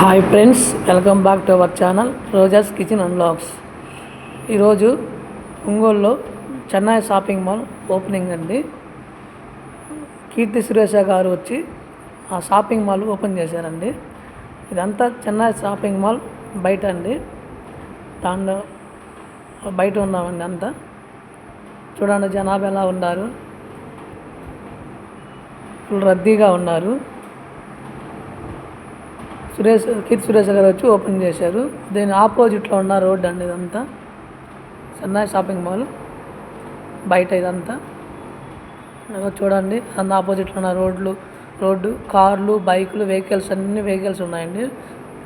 Hi friends welcome back to our channel Roja's kitchen and blogs ఈరోజు ఒంగోలులో Chennai shopping mall opening అండి. కీర్తి సురేష గారు వచ్చి ఆ షాపింగ్ మాల్ ఓపెన్ చేశారండి. ఇదంతా చెన్నై షాపింగ్ మాల్ బయట అండి. దానిలో బయట ఉన్నామండి అంతా. చూడండి జనాభా ఎలా ఉన్నారు. ఫుల్ రద్దీగా ఉన్నారు. సురేష్ కీర్తి సురేష్ గారు వచ్చి ఓపెన్ చేశారు. దీని ఆపోజిట్లో ఉన్న రోడ్ అండి ఇదంతా. Chennai shopping mall. బయట ఇదంతా. చూడండి అంత ఆపోజిట్లో ఉన్న రోడ్లు రోడ్డు కార్లు బైకులు వెహికల్స్ అన్ని వెహికల్స్ ఉన్నాయండి.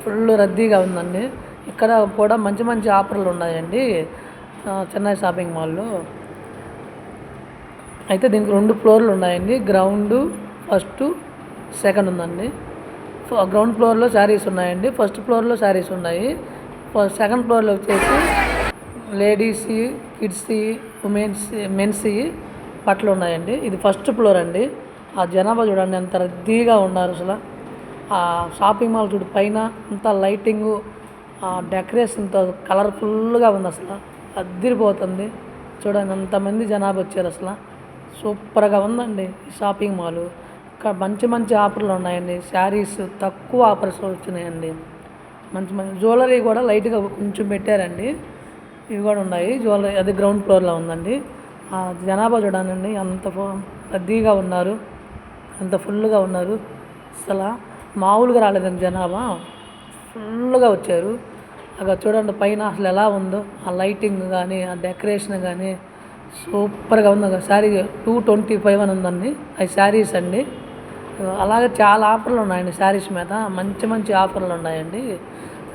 ఫుల్ రద్దీగా ఉందండి. ఇక్కడ కూడా మంచి మంచి ఆఫర్లు ఉన్నాయండి చెన్నై షాపింగ్ మాల్లో. అయితే దీనికి రెండు ఫ్లోర్లు ఉన్నాయండి. గ్రౌండ్ ఫస్ట్ సెకండ్ ఉందండి. గ్రౌండ్ ఫ్లోర్లో శారీస్ ఉన్నాయండి. ఫస్ట్ ఫ్లోర్లో శారీస్ ఉన్నాయి. సెకండ్ ఫ్లోర్లో వచ్చేసి లేడీస్ కిడ్స్ ఉమెన్స్ మెన్స్ బట్టలు ఉన్నాయండి. ఇది ఫస్ట్ ఫ్లోర్ అండి. ఆ జనాభా చూడండి ఎంత రద్దీగా ఉన్నారు అసలు. ఆ షాపింగ్ మాల్ చూడు పైన అంత లైటింగు ఆ డెకరేషన్తో కలర్ఫుల్గా ఉంది అసలు. అద్దరిపోతుంది. చూడండి అంతమంది జనాభా వచ్చారు అసలు. సూపర్గా ఉందండి షాపింగ్ మాల్ మంచి మంచి ఆఫర్లు ఉన్నాయండి. శారీస్ తక్కువ ఆఫర్స్ వచ్చినాయండి. మంచి మంచి జ్యువెలరీ కూడా లైట్గా కొంచెం పెట్టారండి. ఇవి కూడా ఉన్నాయి. జ్యువెలరీ అది గ్రౌండ్ ఫ్లోర్లో ఉందండి. జనాభా చూడండి. అంత రద్దీగా ఉన్నారు. అంత ఫుల్గా ఉన్నారు. అసలు మామూలుగా రాలేదండి జనాభా. ఫుల్గా వచ్చారు. అక్కడ చూడండి పైన అసలు ఎలా ఉందో. ఆ లైటింగ్ కానీ ఆ డెకరేషన్ కానీ సూపర్గా ఉంది. ఒక శారీ టూ ట్వంటీ ఫైవ్ అని ఉందండి. అవి శారీస్ అండి. అలాగే చాలా ఆఫర్లు ఉన్నాయండి శారీస్ మీద. మంచి మంచి ఆఫర్లు ఉన్నాయండి.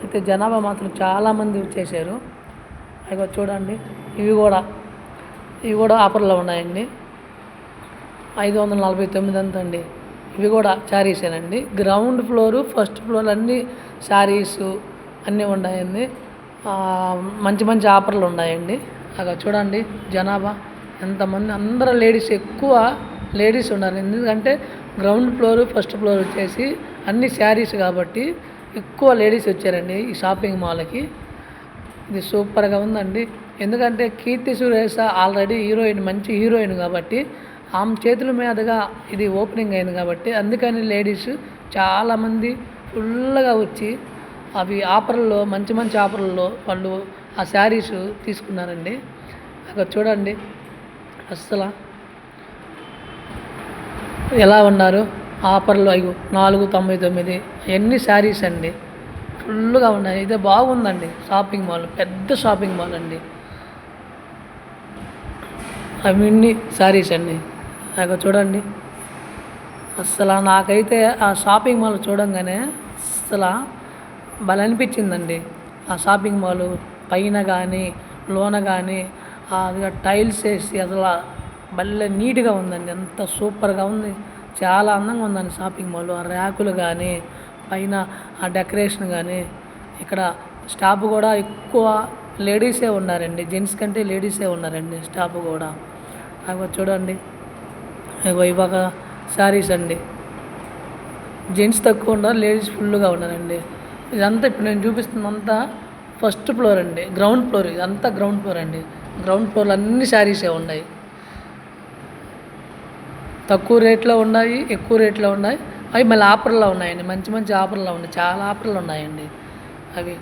అయితే జనాభా మాత్రం చాలామంది వచ్చేసారు అవి చూడండి ఇవి కూడా. ఇవి కూడా ఆఫర్లో ఉన్నాయండి. ఐదు వందల నలభై తొమ్మిది అంత అండి. ఇవి కూడా శారీసేనండి. గ్రౌండ్ ఫ్లోరు ఫస్ట్ ఫ్లోర్ అన్ని శారీస్ అన్నీ ఉన్నాయండి. మంచి మంచి ఆఫర్లు ఉన్నాయండి. అక్కడ చూడండి జనాభా ఎంతమంది అందరూ లేడీస్ ఎక్కువ లేడీస్ ఉన్నారు ఎందుకంటే గ్రౌండ్ ఫ్లోర్ ఫస్ట్ ఫ్లోర్ వచ్చేసి అన్ని శారీస్ కాబట్టి ఎక్కువ లేడీస్ వచ్చారండి ఈ షాపింగ్ మాల్కి ఇది సూపర్గా ఉందండి. ఎందుకంటే కీర్తి సురేష ఆల్రెడీ హీరోయిన్ మంచి హీరోయిన్ కాబట్టి ఆమె చేతుల మీదుగా ఇది ఓపెనింగ్ అయింది కాబట్టి అందుకని లేడీస్ చాలామంది ఫుల్గా వచ్చి అవి ఆఫర్లలో మంచి మంచి ఆఫర్లలో వాళ్ళు ఆ శారీస్ తీసుకున్నారండి. అక్కడ చూడండి. అస్సలు ఎలా ఉన్నారు? ఆఫర్లు అయ్యో నాలుగు తొంభై తొమ్మిది ఎన్ని శారీస్ అండి? ఫుల్గా ఉన్నాయి. ఇదే బాగుందండి షాపింగ్ మాల్ పెద్ద షాపింగ్ మాల్ అండి. అవన్నీ శారీస్ అండి. నాకు చూడండి. అసలు నాకైతే ఆ షాపింగ్ మాల్ చూడంగానే అసలు భలే అనిపించిందండి. ఆ షాపింగ్ మాల్ పైన కానీ లోన కానీ టైల్స్ వేసి అసలు భలే నీట్గా ఉందండి. ఎంత సూపర్గా ఉంది. చాలా అందంగా ఉందండి షాపింగ్ మాల్. ఆ ర్యాకులు కానీ పైన ఆ డెకరేషన్ కానీ ఇక్కడ స్టాఫ్ కూడా ఎక్కువ లేడీసే ఉన్నారండి. జెంట్స్ కంటే లేడీసే ఉన్నారండి స్టాఫ్ కూడా. అవి చూడండి. ఇగో శారీస్ అండి. జెంట్స్ తక్కువ ఉన్నారు లేడీస్ ఫుల్గా ఉన్నారండి. ఇదంతా ఇప్పుడు నేను చూపిస్తున్నంతా ఫస్ట్ ఫ్లోర్ అండి. Ground floor. ఇదంతా గ్రౌండ్ ఫ్లోర్ అండి. గ్రౌండ్ ఫ్లోర్లో అన్ని శారీసే ఉన్నాయి. తక్కువ రేట్లో ఉన్నాయి ఎక్కువ రేట్లో ఉన్నాయి. అవి మళ్ళీ ఆఫర్లో ఉన్నాయండి. మంచి మంచి ఆఫర్లో ఉన్నాయి. చాలా ఆఫర్లు ఉన్నాయండి అవి.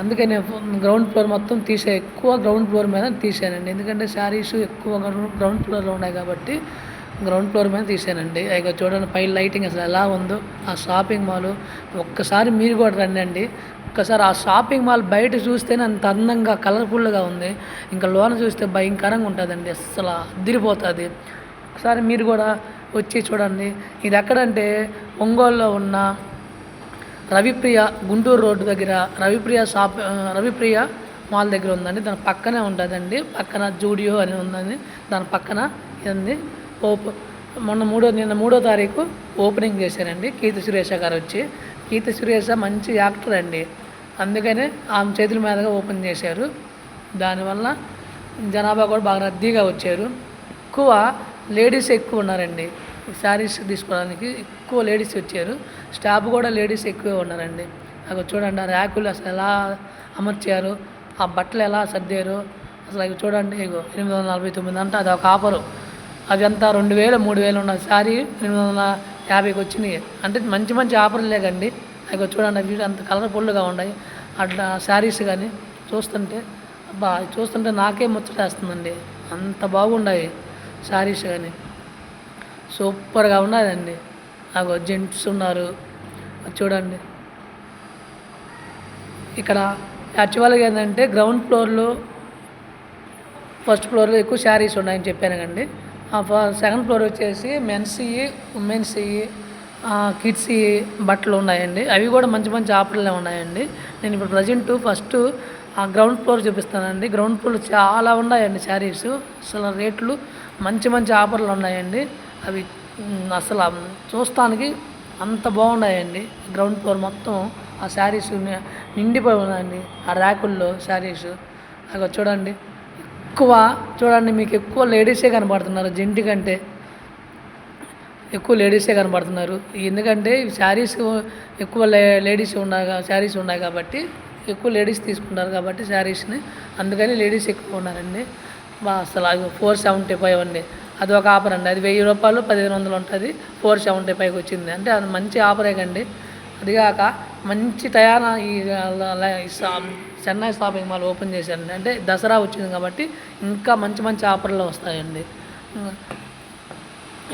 అందుకే నేను గ్రౌండ్ ఫ్లోర్ మొత్తం తీసే ఎక్కువ గ్రౌండ్ ఫ్లోర్ మీద తీసానండి. ఎందుకంటే శారీస్ ఎక్కువ గ్రౌండ్ ఫ్లోర్లో ఉన్నాయి కాబట్టి గ్రౌండ్ ఫ్లోర్ మీద తీసానండి. ఇక చూడండి పై లైటింగ్ అసలు ఎలా ఉందో. ఆ షాపింగ్ మాల్ ఒక్కసారి మీరు కూడా రండి ఒక్కసారి ఆ షాపింగ్ మాల్ బయట చూస్తేనే అంత అందంగా కలర్ఫుల్గా ఉంది. ఇంకా లోన చూస్తే భయంకరంగా ఉంటుందండి. అసలు అదిరిపోతుంది. ఒకసారి మీరు కూడా వచ్చి చూడండి. ఇది ఎక్కడంటే ఒంగోలులో ఉన్న రవిప్రియ గుంటూరు రోడ్డు దగ్గర రవిప్రియ షాప్ రవిప్రియ మాల్ దగ్గర ఉందండి. దాని పక్కనే ఉంటుందండి. పక్కన జూడియో అని ఉందండి. దాని పక్కన ఉంది ఓప్ మొన్న మూడో నిన్న మూడో తారీఖు ఓపెనింగ్ చేశారండి. కీర్తి సురేష గారు వచ్చి. కీర్తి సురేష మంచి యాక్టర్ అండి. అందుకనే ఆమె చేతుల మీదుగా ఓపెన్ చేశారు. దానివల్ల జనాభా కూడా బాగా రద్దీగా వచ్చారు. ఎక్కువ లేడీస్ ఎక్కువ ఉన్నారండి. శారీస్ తీసుకోవడానికి ఎక్కువ లేడీస్ వచ్చారు. స్టాఫ్ కూడా లేడీస్ ఎక్కువే ఉన్నారండి. అవి చూడండి ఆ ర్యాకులు అసలు ఎలా అమర్చారు ఆ బట్టలు ఎలా సర్దారు. అసలు అవి చూడండి ఇగో ఎనిమిది వందల నలభై తొమ్మిది అంటే అది ఒక ఆఫరు. అవి అంతా రెండు వేలు మూడు వేలు ఉన్న శారీ ఎనిమిది వందల యాభైకి వచ్చినాయి. అంటే మంచి మంచి ఆఫర్లే కండి. అవి చూడండి అవి అంత కలర్ఫుల్గా ఉన్నాయి. అట్లా శారీస్ కానీ చూస్తుంటే అబ్బా చూస్తుంటే నాకే ముచ్చటేస్తుందండి. అంత బాగున్నాయి. శారీస్ కానీ సూపర్గా ఉన్నదండి. నాకు జెంట్స్ ఉన్నారు. అది చూడండి. ఇక్కడ యాక్చువల్గా ఏంటంటే గ్రౌండ్ ఫ్లోర్లో ఫస్ట్ ఫ్లోర్లో ఎక్కువ శారీస్ ఉన్నాయని చెప్పాను కండి సెకండ్ ఫ్లోర్ వచ్చేసి మెన్స్ ఉమెన్స్ కిడ్స్ బట్టలు ఉన్నాయండి. అవి కూడా మంచి మంచి ఆఫర్లే ఉన్నాయండి. నేను ఇప్పుడు ప్రజెంట్ ఫస్ట్ గ్రౌండ్ ఫ్లోర్ చూపిస్తానండి. గ్రౌండ్ ఫ్లోర్ చాలా ఉన్నాయండి శారీస్. అసలు రేట్లు మంచి మంచి ఆఫర్లు ఉన్నాయండి. అవి అసలు చూస్తానికి అంత బాగున్నాయండి. గ్రౌండ్ ఫ్లోర్ మొత్తం ఆ శారీస్ నిండిపోయి ఉన్నాయండి. ఆ ర్యాకుల్లో శారీస్. అక్కడ చూడండి. ఎక్కువ చూడండి మీకు ఎక్కువ లేడీసే కనబడుతున్నారు జెంటి కంటే ఎక్కువ లేడీసే కనబడుతున్నారు ఎందుకంటే శారీస్ ఎక్కువ లే లేడీస్ ఉన్నాయి శారీస్ ఉన్నాయి కాబట్టి ఎక్కువ లేడీస్ తీసుకుంటారు కాబట్టి శారీస్ని. అందుకని లేడీస్ ఎక్కువ ఉన్నారండి. బా అసలు అది ఫోర్ సెవెంటీ ఫైవ్ అండి. అది ఒక ఆఫర్ అండి. అది వెయ్యి రూపాయలు పదిహేను వందలు ఉంటుంది. ఫోర్ సెవెంటీ ఫైవ్కి వచ్చింది. అంటే అది మంచి ఆఫరే కండి. అదిగాక మంచి తయారా ఈ చెన్నై షాపింగ్ మాల్ ఓపెన్ చేశారండి. అంటే దసరా వచ్చింది కాబట్టి ఇంకా మంచి మంచి ఆఫర్లు వస్తాయండి.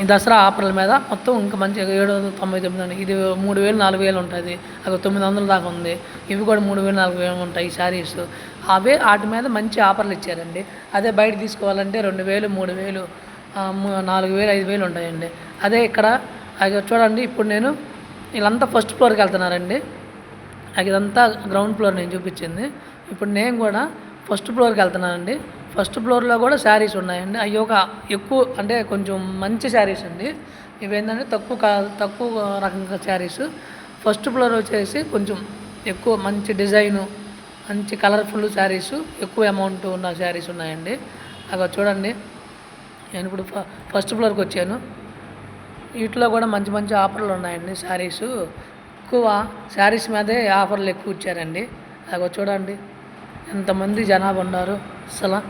ఈ దసరా ఆఫర్ల మీద మొత్తం ఇంకా మంచి ఏడు వందల తొంభై తొమ్మిది అండి ఇది మూడు వేలు నాలుగు వేలు ఉంటుంది. అక్కడ తొమ్మిది వందల దాకా ఉంది. ఇవి కూడా మూడు వేలు నాలుగు వేలు ఉంటాయి ఈ శారీస్. అవే వాటి మీద మంచి ఆఫర్లు ఇచ్చారండి. అదే బయట తీసుకోవాలంటే రెండు వేలు మూడు వేలు నాలుగు వేలు ఐదు వేలు ఉంటాయండి. అదే ఇక్కడ అది చూడండి ఇప్పుడు నేను వీళ్ళంతా ఫస్ట్ ఫ్లోర్కి వెళ్తున్నారండి. ఇదంతా గ్రౌండ్ ఫ్లోర్ నేను చూపించింది. ఇప్పుడు నేను కూడా ఫస్ట్ ఫ్లోర్కి వెళ్తున్నానండి. ఫస్ట్ ఫ్లోర్లో కూడా శారీస్ ఉన్నాయండి. అవి ఒక ఎక్కువ అంటే కొంచెం మంచి శారీస్ అండి. ఇవి ఏంటంటే తక్కువ కా- తక్కువ రకంగా శారీస్. ఫస్ట్ ఫ్లోర్ వచ్చేసి కొంచెం ఎక్కువ మంచి డిజైను మంచి కలర్ఫుల్ శారీస్ ఎక్కువ అమౌంట్ ఉన్న శారీస్ ఉన్నాయండి. అక్కడ చూడండి. నేను ఇప్పుడు ఫ- ఫస్ట్ ఫ్లోర్కి వచ్చాను. వీటిలో కూడా మంచి మంచి ఆఫర్లు ఉన్నాయండి శారీస్. ఎక్కువ శారీస్ మీదే ఆఫర్లు ఎక్కువ ఇచ్చారండి. అగో చూడండి. ఎంతమంది జనాభా ఉన్నారు అసలు.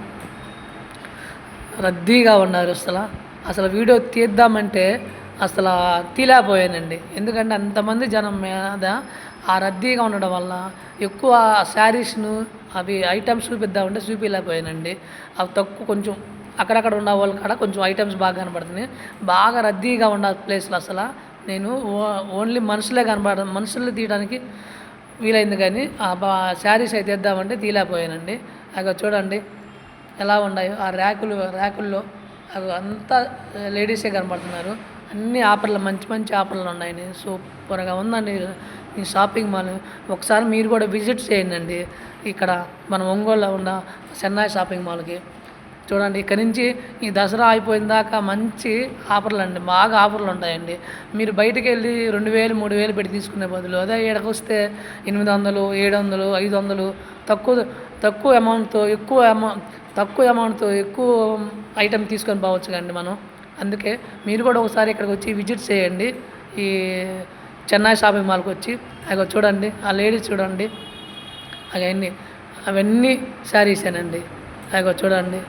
రద్దీగా ఉన్నారు అసలు. అసలు వీడియో తీద్దామంటే అసలు తీలేకపోయానండి. ఎందుకంటే అంతమంది జనం మీద ఆ రద్దీగా ఉండడం వల్ల ఎక్కువ శారీస్ను అవి ఐటమ్స్ చూపిద్దామంటే చూపించలేకపోయానండి అవి తక్కువ కొంచెం అక్కడక్కడ ఉన్న వాళ్ళ కాడ కొంచెం ఐటమ్స్ బాగా కనబడుతున్నాయి. బాగా రద్దీగా ఉన్న ప్లేస్లు అసలు. నేను ఓ- ఓన్లీ మనుషులే కనబడ మనుషులు తీయడానికి వీలైంది కానీ ఆ బా శారీస్ అయితే ఇద్దామంటే తీలేకపోయానండి అవి చూడండి ఎలా ఉన్నాయో. ఆ ర్యాకులు ర్యాకుల్లో అవి అంతా లేడీసే కనబడుతున్నారు. అన్ని ఆఫర్లు మంచి మంచి ఆఫర్లు ఉన్నాయి. సూపర్గా ఉందండి. ఈ షాపింగ్ మాల్. ఒకసారి మీరు కూడా విజిట్ చేయండి ఇక్కడ మన ఒంగోలులో ఉన్న చెన్నై షాపింగ్ మాల్కి. చూడండి ఇక్కడి నుంచి ఈ దసరా అయిపోయిన దాకా మంచి ఆఫర్లు అండి బాగా ఆఫర్లు ఉంటాయండి మీరు బయటకు వెళ్ళి రెండు వేలు మూడు వేలు పెట్టి తీసుకునే బదులు అదే ఇక్కడికి వస్తే ఎనిమిది వందలు ఏడు వందలు ఐదు వందలు తక్కువ తక్కువ అమౌంట్తో ఎక్కువ అమౌంట్ తక్కువ అమౌంట్తో ఎక్కువ ఐటెం తీసుకొని పోవచ్చు కండి మనం. అందుకే మీరు కూడా ఒకసారి ఇక్కడికి వచ్చి విజిట్ చేయండి. ఈ చెన్నై షాపింగ్ మాల్కి వచ్చి అక్కడ చూడండి ఆ లేడీస్ చూడండి అవన్నీ అవన్నీ శారీసేనండి అగో చూడండి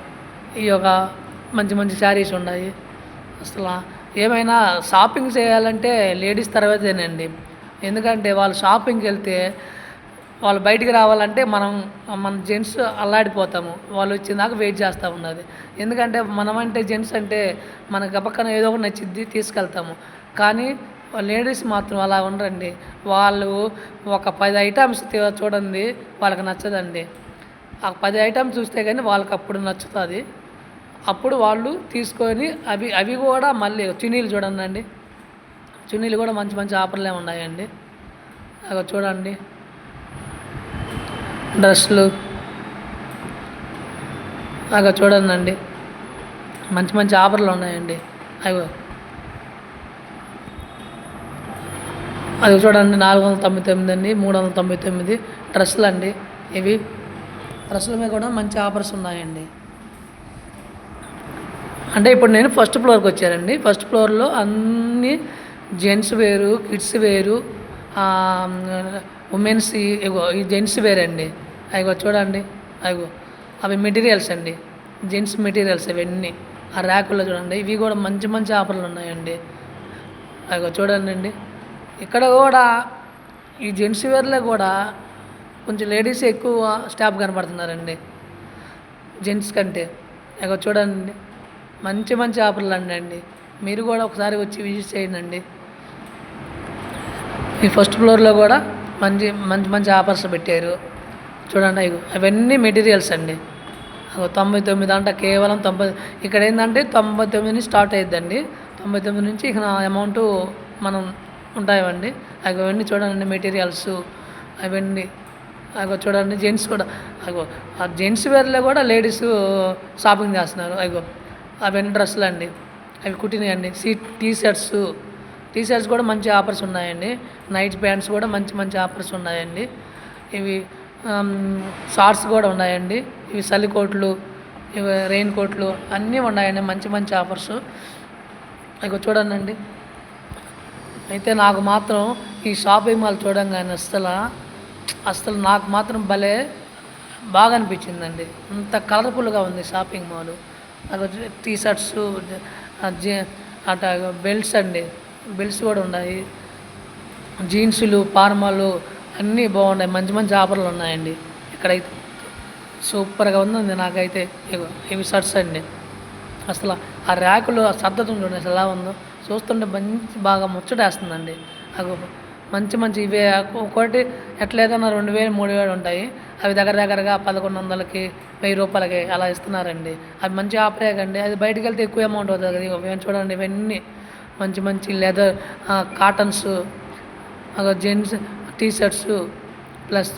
ఈ యొక్క మంచి మంచి శారీస్ ఉన్నాయి. అసలు ఏమైనా షాపింగ్ చేయాలంటే లేడీస్ తర్వాతేనండి. ఎందుకంటే వాళ్ళు షాపింగ్కి వెళ్తే వాళ్ళు బయటికి రావాలంటే మనం మన జెంట్స్ అల్లాడిపోతాము. వాళ్ళు వచ్చిందాక వెయిట్ చేస్తూ ఉన్నది. ఎందుకంటే మనమంటే జెంట్స్ అంటే మన పక్కన ఏదో ఒకటి నచ్చిద్ది తీసుకెళ్తాము. కానీ లేడీస్ మాత్రం అలా ఉండరండి. వాళ్ళు ఒక పది ఐటమ్స్ చూడండి వాళ్ళకి నచ్చదండి. ఆ పది ఐటమ్స్ చూస్తే కానీ వాళ్ళకి అప్పుడు నచ్చుతుంది. అప్పుడు వాళ్ళు తీసుకొని అవి అవి కూడా మళ్ళీ చున్నీలు చూడండి అండి చున్నీలు కూడా మంచి మంచి ఆఫర్లే ఉన్నాయండి. అవి చూడండి. డ్రెస్సులు. అగో చూడండి అండి మంచి మంచి ఆఫర్లు ఉన్నాయండి. అవి అది చూడండి నాలుగు వందల తొంభై తొమ్మిది అండి మూడు వందల తొంభై తొమ్మిది డ్రెస్సులు అండి ఇవి. డ్రెస్సుల మీద కూడా మంచి ఆఫర్స్ ఉన్నాయండి. అంటే ఇప్పుడు నేను ఫస్ట్ ఫ్లోర్కి వచ్చానండి. ఫస్ట్ ఫ్లోర్లో అన్ని జెంట్స్ వేరు కిడ్స్ వేరు ఉమెన్స్ ఇగో ఈ జెంట్స్ వేర్ అండి అగో చూడండి అవి అవి మెటీరియల్స్ అండి. జెంట్స్ మెటీరియల్స్ ఇవన్నీ. ఆ ర్యాకుల్లో చూడండి ఇవి కూడా మంచి మంచి ఆఫర్లు ఉన్నాయండి. అగో చూడండి అండి ఇక్కడ కూడా ఈ జెంట్స్ వేర్లో కూడా కొంచెం లేడీస్ ఎక్కువ స్టాఫ్ కనపడుతున్నారండి. జెంట్స్ కంటే. ఇక చూడండి. మంచి మంచి ఆఫర్లు అండి. మీరు కూడా ఒకసారి వచ్చి విజిట్ చేయండి. ఈ ఫస్ట్ ఫ్లోర్లో కూడా మంచి మంచి మంచి ఆఫర్స్ పెట్టారు. చూడండి అవి అవన్నీ మెటీరియల్స్ అండి. అగో తొంభై తొమ్మిది అంట కేవలం తొంభై ఇక్కడ ఏంటంటే తొంభై తొమ్మిది నుంచి స్టార్ట్ అయ్యిద్దండి తొంభై తొమ్మిది నుంచి ఇక అమౌంట్ మనం ఉంటాయండి. అవన్నీ చూడండి మెటీరియల్స్. అవన్నీ అగో చూడండి జెంట్స్ కూడా. అగో ఆ జెంట్స్ వేర్లో కూడా లేడీస్ షాపింగ్ చేస్తున్నారు. అగో అవన్నీ డ్రెస్సులు అండి. అవి కుట్టినాయండి. See T shirts T shirts కూడా మంచి ఆఫర్స్ ఉన్నాయండి. నైట్ ప్యాంట్స్ కూడా మంచి మంచి ఆఫర్స్ ఉన్నాయండి. ఇవి షార్ట్స్ కూడా ఉన్నాయండి. ఇవి చలి కోట్లు ఇవి రెయిన్ కోట్లు అన్నీ ఉన్నాయండి. మంచి మంచి ఆఫర్స్. ఇక చూడండి అయితే నాకు మాత్రం ఈ షాపింగ్ మాల్ చూడంగానే అస్సలు అసలు నాకు మాత్రం భలే బాగా అనిపించిందండి. అంత కలర్ఫుల్గా ఉంది షాపింగ్ మాల్. నాకు టీ షర్ట్స్ అట బెల్ట్స్ అండి. బెల్ట్స్ కూడా ఉన్నాయి. జీన్సులు ఫార్మాలు అన్నీ బాగున్నాయి. మంచి మంచి ఆఫర్లు ఉన్నాయండి. ఇక్కడైతే సూపర్గా ఉందండి నాకైతే. ఇవి షర్ట్స్ అండి. అసలు ఆ ర్యాకులు ఆ సర్దతం చూడండి అసలు ఎలా ఉందో. చూస్తుంటే మంచి బాగా ముచ్చటేస్తుందండి. అగో మంచి మంచి ఇవే ఒకటి ఎట్లేదన్నా రెండు వేలు మూడు వేలు ఉంటాయి. అవి దగ్గర దగ్గరగా పదకొండు వందలకి వెయ్యి రూపాయలకి అలా ఇస్తున్నారండి. అవి మంచి ఆఫరే కండి అది బయటికి వెళ్తే ఎక్కువ అమౌంట్ అవుతుంది కదా. ఇవన్నీ చూడండి ఇవన్నీ మంచి మంచి leather cottons gents T shirts plus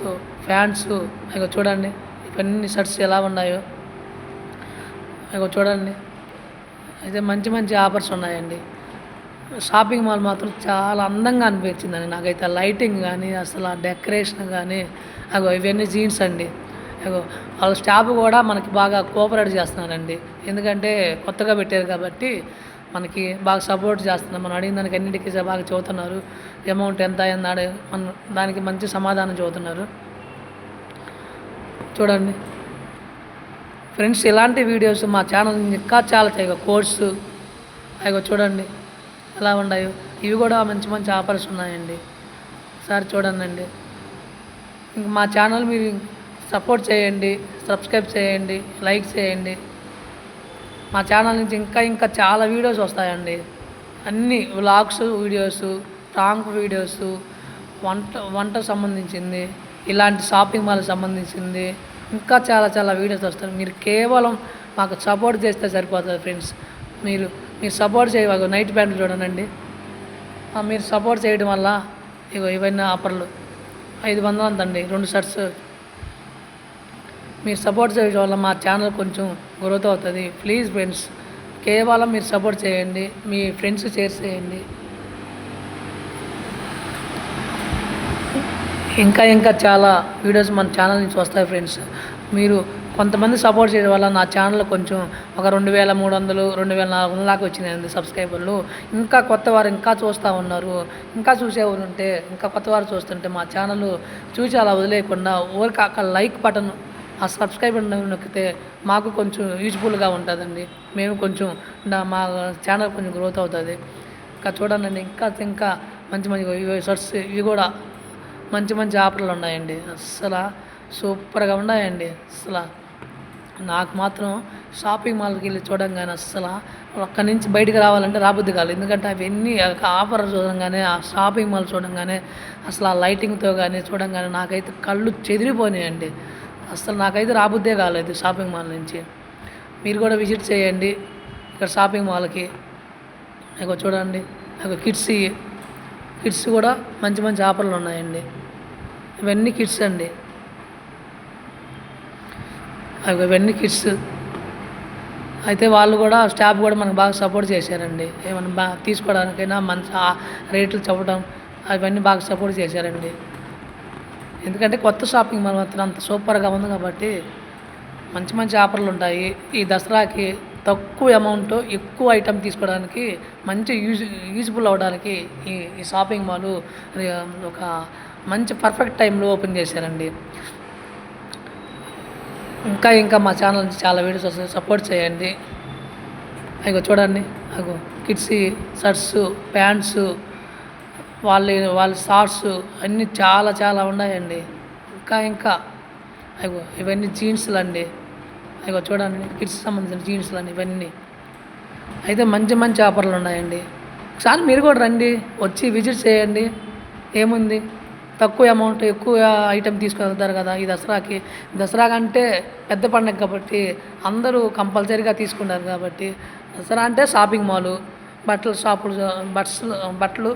pants ఇక చూడండి ఇవన్నీ షర్ట్స్ ఎలా ఉన్నాయో. ఇక చూడండి. అయితే మంచి మంచి ఆఫర్స్ ఉన్నాయండి. షాపింగ్ మాల్ మాత్రం చాలా అందంగా అనిపించిందండి. నాకైతే లైటింగ్ కానీ అసలు ఆ డెకరేషన్ కానీ అగో ఇవన్నీ జీన్స్ అండి. అగో వాళ్ళ స్టాఫ్ కూడా మనకి బాగా కోఆపరేట్ చేస్తున్నారండి. ఎందుకంటే కొత్తగా పెట్టారు కాబట్టి మనకి బాగా సపోర్ట్ చేస్తున్నారు. మనం అడిగిన దానికి అన్నిటికీ బాగా చదువుతున్నారు అమౌంట్ ఎంత అయిందని మన దానికి మంచి సమాధానం చదువుతున్నారు చూడండి. ఫ్రెండ్స్ ఇలాంటి వీడియోస్ మా ఛానల్ ఇంకా చాలా చేయగా కోర్సు. అవి చూడండి. ఎలా ఉన్నాయి ఇవి కూడా మంచి మంచి ఆఫర్స్ ఉన్నాయండి. ఒకసారి చూడండి ఇంక మా ఛానల్ మీరు సపోర్ట్ చేయండి సబ్స్క్రైబ్ చేయండి లైక్ చేయండి. మా ఛానల్ నుంచి ఇంకా ఇంకా చాలా వీడియోస్ వస్తాయండి. అన్ని వ్లాగ్స్ వీడియోస్ ప్రాంక్ వీడియోస్ వంట వంట సంబంధించింది ఇలాంటి షాపింగ్ మాల్ సంబంధించింది ఇంకా చాలా చాలా వీడియోస్ వస్తాయి. మీరు కేవలం మాకు సపోర్ట్ చేస్తే సరిపోతుంది ఫ్రెండ్స్. మీరు మీరు సపోర్ట్ చేయవాలి నైట్ ప్యాంట్లు చూడండి మీరు సపోర్ట్ చేయడం వల్ల ఇగో ఇవన్నీ ఆఫర్లు. ఐదు వందలు అంతండి రెండు షర్ట్స్ మీరు సపోర్ట్ చేయడం వల్ల మా ఛానల్ కొంచెం గ్రోత్ అవుతుంది. ప్లీజ్ ఫ్రెండ్స్ కేవలం మీరు సపోర్ట్ చేయండి మీ ఫ్రెండ్స్ షేర్ చేయండి. ఇంకా ఇంకా చాలా వీడియోస్ మన ఛానల్ నుంచి వస్తాయి ఫ్రెండ్స్ మీరు కొంతమంది సపోర్ట్ చేయడం వల్ల నా ఛానల్ కొంచెం ఒక రెండు వేల మూడు వందలు రెండు వేల నాలుగు వందల దాకా వచ్చినాయండి సబ్స్క్రైబర్లు. ఇంకా కొత్త వారు ఇంకా చూస్తూ ఉన్నారు. ఇంకా చూసేవారు ఉంటే ఇంకా కొత్త వారు చూస్తుంటే మా ఛానల్ చూసి అలా వదిలేయకుండా ఊరికి అక్కడ లైక్ బటన్ ఆ సబ్స్క్రైబ్ నొక్కితే మాకు కొంచెం యూజ్ఫుల్గా ఉంటుందండి. మేము కొంచెం మా ఛానల్ కొంచెం గ్రోత్ అవుతుంది. ఇంకా చూడండి ఇంకా ఇంకా మంచి మంచి ఇవి షర్ట్స్ ఇవి కూడా మంచి మంచి ఆఫర్లు ఉన్నాయండి. అస్సలు సూపర్గా ఉన్నాయండి. అసలు నాకు మాత్రం షాపింగ్ మాల్కి వెళ్ళి చూడంగానే అస్సలు అక్కడి నుంచి బయటికి రావాలంటే రాబుద్ది కాదు ఎందుకంటే అవన్నీ ఆఫర్ చూడంగానే ఆ షాపింగ్ మాల్ చూడంగానే అసలు ఆ లైటింగ్తో కానీ చూడంగానే నాకైతే కళ్ళు చెదిరిపోయినాయండి. అసలు నాకైతే రాబుద్దే కాలేదు షాపింగ్ మాల్ నుంచి. మీరు కూడా విజిట్ చేయండి ఇక్కడ షాపింగ్ మాల్కి. ఇగో చూడండి ఇగో కిడ్స్ కిడ్స్ కూడా మంచి మంచి ఆఫర్లు ఉన్నాయండి. ఇవన్నీ కిడ్స్ అండి. అవి కిట్స్ కిడ్స్. అయితే వాళ్ళు కూడా స్టాఫ్ కూడా మనకు బాగా సపోర్ట్ చేశారండి. ఏమన్నా బాగా తీసుకోవడానికైనా మంచి రేట్లు చెప్పడం అవన్నీ బాగా సపోర్ట్ చేశారండి. ఎందుకంటే కొత్త షాపింగ్ మాల్ మాత్రం అంత సూపర్గా ఉంది కాబట్టి మంచి మంచి ఆఫర్లు ఉంటాయి. ఈ దసరాకి తక్కువ అమౌంట్ ఎక్కువ ఐటమ్ తీసుకోవడానికి మంచి యూజ్ యూజ్ఫుల్ అవడానికి ఈ ఈ షాపింగ్ మాల్ ఒక మంచి పర్ఫెక్ట్ టైంలో ఓపెన్ చేశారండి. ఇంకా ఇంకా మా ఛానల్ నుంచి చాలా వీడియోస్ వస్తాయి సపోర్ట్ చేయండి. అగో చూడండి. అగో కిడ్స్ షర్ట్స్ ప్యాంట్స్ వాళ్ళ వాళ్ళ షార్ట్స్ అన్నీ చాలా చాలా ఉన్నాయండి. ఇంకా ఇంకా. అగో ఇవన్నీ జీన్స్లు అండి అగో చూడండి. కిడ్స్ సంబంధించిన జీన్స్లు అండి ఇవన్నీ. అయితే మంచి మంచి ఆఫర్లు ఉన్నాయండి. ఒకసారి మీరు కూడా రండి. వచ్చి విజిట్ చేయండి. ఏముంది? తక్కువ అమౌంట్ ఎక్కువ ఐటెం తీసుకువెళ్తారు కదా ఈ దసరాకి. దసరా కంటే పెద్ద పండగ కాబట్టి అందరూ కంపల్సరీగా తీసుకుంటారు కాబట్టి దసరా అంటే షాపింగ్ మాల్ బట్టల షాపులు బట్టలు బట్టలు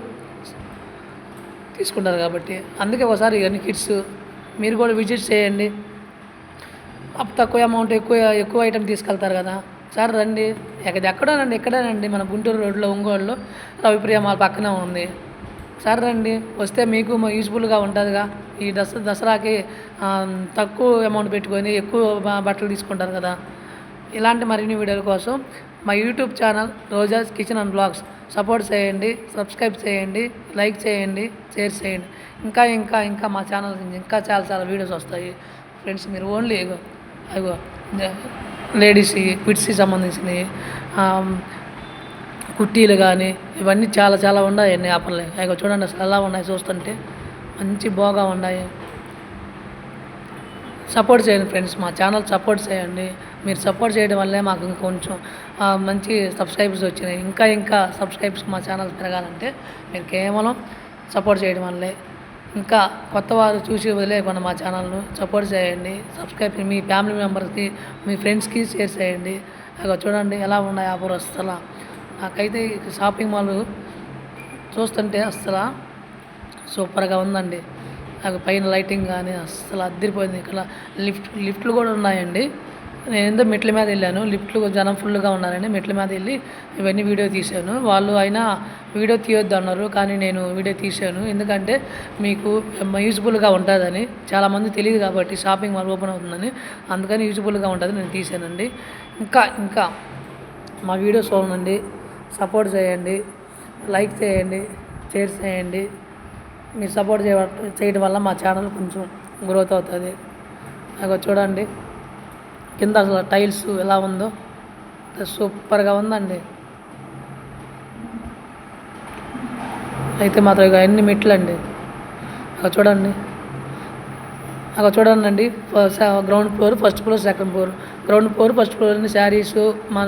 తీసుకుంటారు కాబట్టి. అందుకే ఒకసారి ఇవన్నీ కిడ్స్ మీరు కూడా విజిట్ చేయండి. తక్కువ అమౌంట్ ఎక్కువ ఎక్కువ ఐటెం తీసుకెళ్తారు కదా. సార్ రండి. ఎక్కడ ఎక్కడోనండి ఎక్కడేనండి? మన గుంటూరు రోడ్లో ఒంగోలులో రవిప్రియ మాల్ పక్కనే ఉంది. సరే రండి వస్తే మీకు యూజ్ఫుల్గా ఉంటుందిగా. ఈ దస దసరాకి తక్కువ అమౌంట్ పెట్టుకొని ఎక్కువ బట్టలు తీసుకుంటారు కదా. ఇలాంటి మరిన్ని వీడియోల కోసం మా YouTube channel Roja's kitchen and blogs. Support చేయండి సబ్స్క్రైబ్ చేయండి లైక్ చేయండి షేర్ చేయండి. ఇంకా ఇంకా ఇంకా మా ఛానల్ ఇంకా చాలా చాలా వీడియోస్ వస్తాయి. ఫ్రెండ్స్ మీరు ఓన్లీ ఇగో అగో లేడీస్కి కిడ్స్కి సంబంధించినవి కుట్టీలు కానీ ఇవన్నీ చాలా చాలా ఉన్నాయి ఉన్నాయండి ఆఫర్లు. ఇక చూడండి అసలు ఎలా ఉన్నాయి చూస్తుంటే. మంచి బాగా ఉన్నాయి. సపోర్ట్ చేయండి ఫ్రెండ్స్ మా ఛానల్ సపోర్ట్ చేయండి. మీరు సపోర్ట్ చేయడం వల్లే మాకు ఇంకొంచెం మంచి సబ్స్క్రైబ్స్ వచ్చినాయి. ఇంకా ఇంకా సబ్స్క్రైబ్స్ మా ఛానల్ పెరగాలంటే మీరు కేవలం సపోర్ట్ చేయడం వల్లే. ఇంకా కొత్త వారు చూసి వదిలేయకుండా మా ఛానల్ను సపోర్ట్ చేయండి. సబ్స్క్రైబ్ మీ ఫ్యామిలీ మెంబర్స్కి మీ ఫ్రెండ్స్కి షేర్ చేయండి. అక్కడ చూడండి ఎలా ఉన్నాయి ఆఫర్ అసలు. నాకైతే షాపింగ్ మాల్ చూస్తుంటే అసలు సూపర్గా ఉందండి. నాకు పైన లైటింగ్ కానీ అస్సలు అద్దరిపోయింది. ఇక్కడ లిఫ్ట్ లిఫ్ట్లు కూడా ఉన్నాయండి. నేను ఏందో మెట్ల మీద వెళ్ళాను. లిఫ్ట్లు జనం ఫుల్గా ఉన్నారని మెట్ల మీద వెళ్ళి ఇవన్నీ వీడియో తీశాను. వాళ్ళు అయినా వీడియో తీయొద్దు అన్నారు. కానీ నేను వీడియో తీశాను. ఎందుకంటే మీకు యూజ్ఫుల్గా ఉంటుందని చాలామంది తెలియదు కాబట్టి షాపింగ్ మాల్ ఓపెన్ అవుతుందని అందుకని యూజ్ఫుల్గా ఉంటుంది నేను తీశానండి. ఇంకా ఇంకా మా వీడియోస్ చూడండి. సపోర్ట్ చేయండి లైక్ చేయండి షేర్ చేయండి. మీరు సపోర్ట్ చేయ చేయడం వల్ల మా ఛానల్ కొంచెం గ్రోత్ అవుతుంది. నాకు చూడండి కింద అసలు టైల్స్ ఎలా ఉందో సూపర్గా ఉందండి. అయితే మాత్రం ఇక అన్ని మెట్లు అండి అక్కడ చూడండి అక్కడ చూడండి అండి ground floor first floor second floor ground floor first floor అన్ని శారీస్ మన